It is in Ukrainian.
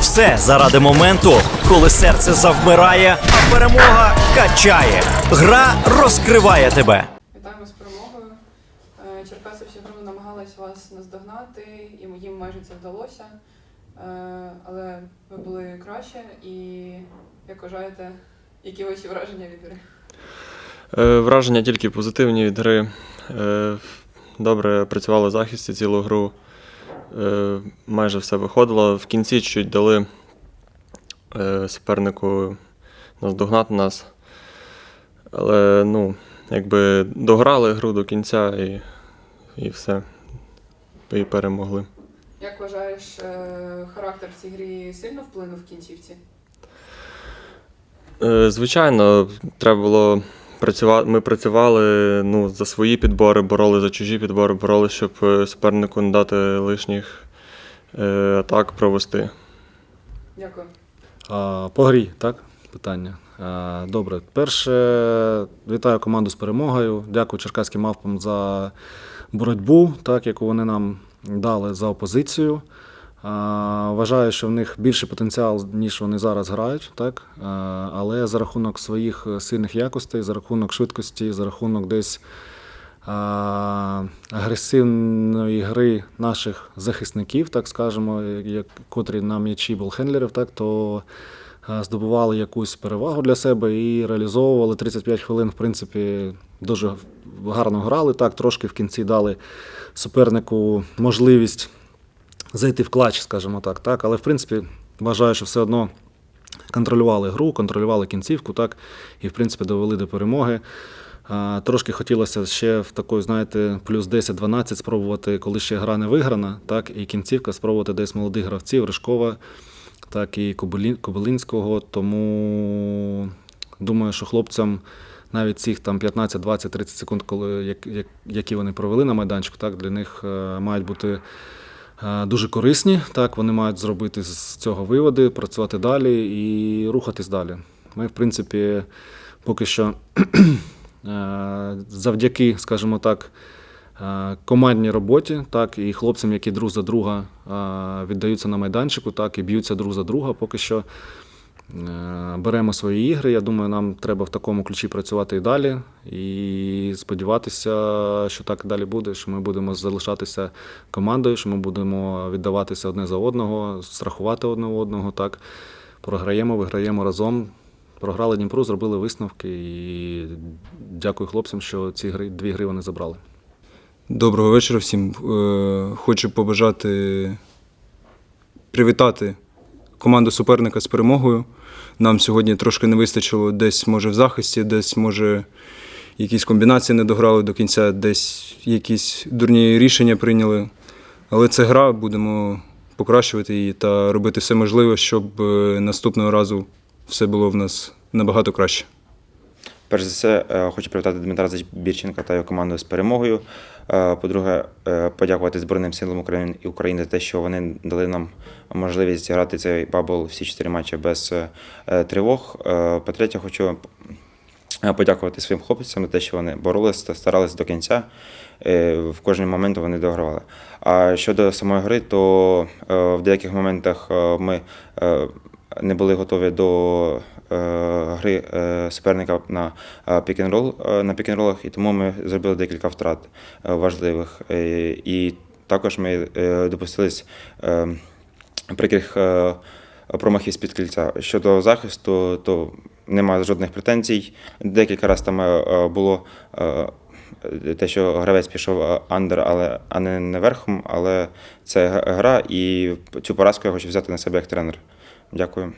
Все заради моменту, коли серце завмирає, а перемога качає. Гра розкриває тебе. Вітаємо з перемогою. Е, Черкаси всю гру намагались вас наздогнати, і їм майже це вдалося. Е, Але ви були краще і як вважаєте, які ваші враження від гри? Е, Враження тільки позитивні від гри. Добре працювали в захисті цілу гру. Е, Майже все виходило. В кінці чуть дали е, супернику наздогнати нас. Але ну, якби дограли гру до кінця і, і все. І перемогли. Як вважаєш, е, характер в цій грі сильно вплинув в кінцівці? Звичайно, треба було працювати. Ми працювали ну, за свої підбори, бороли за чужі підбори, бороли, щоб е, супернику не дати лишніх е, атак провести. Дякую. А, по грі, так? Питання. А, добре. Перше, вітаю команду з перемогою. Дякую черкаським мавпам за боротьбу, так, яку вони нам дали за опозицію. Вважаю, що в них більший потенціал, ніж вони зараз грають, так? Але за рахунок своїх сильних якостей, за рахунок швидкості, за рахунок десь агресивної гри наших захисників, так скажемо, як, котрі на м'ячі болхендлерів, так, то а, здобували якусь перевагу для себе і реалізовували 35 хвилин, в принципі, дуже гарно грали. Так, трошки в кінці дали супернику можливість зайти в клач, скажімо так, так. Але в принципі вважаю, що все одно контролювали гру, контролювали кінцівку, так, і в принципі довели до перемоги. Трошки хотілося ще в такої, знаєте, плюс 10-12 спробувати, коли ще гра не виграна, так, і кінцівка спробувати десь молодих гравців, Ришкова, так і Кобилинського. Тому думаю, що хлопцям навіть цих там 15, 20, 30 секунд, коли, як, як, які вони провели на майданчику, так, для них е, мають бути дуже корисні. Так, вони мають зробити з цього виводи, працювати далі і рухатись далі. Ми, в принципі, поки що е, завдяки, скажімо так, е, командній роботі, так, і хлопцям, які друг за друга е, віддаються на майданчику, так, і б'ються друг за друга, поки що. Е, Беремо свої ігри. Я думаю, нам треба в такому ключі працювати і далі. І сподіватися, що так далі буде, що ми будемо залишатися командою, що ми будемо віддаватися одне за одного, страхувати одне одного. Так. Програємо, виграємо разом. Програли Дніпру, зробили висновки і дякую хлопцям, що ці гри, дві гри вони забрали. Доброго вечора всім. Е, Хочу побажати привітати команду суперника з перемогою. Нам сьогодні трошки не вистачило десь, може, в захисті, десь, може, якісь комбінації не дограли до кінця, десь якісь дурні рішення прийняли. Але це гра, будемо покращувати її та робити все можливе, щоб е, наступного разу все було в нас набагато краще. Перш за все, е, хочу привітати Дмитра Забірченка та його команду з перемогою. Е, По-друге, е, подякувати Збройним силам України і України за те, що вони дали нам можливість зіграти цей бабл всі чотири матчі без тривог. По-третє, хочу подякувати своїм хлопцям за те, що вони боролись та старались до кінця. В кожний момент вони догравали. А щодо самої гри, то в деяких моментах ми не були готові до гри е, суперника на пікінрол на пікінролах, і тому ми зробили декілька втрат е, важливих. Е, І також ми е, допустились е, прикрих е, промахів з-під кільця. Щодо захисту, то немає жодних претензій. Декілька разів там е, було. е, Те, що гравець пішов е, андер, але а не не верхом, але це гра, і цю поразку я хочу взяти на себе як тренер. Дякую.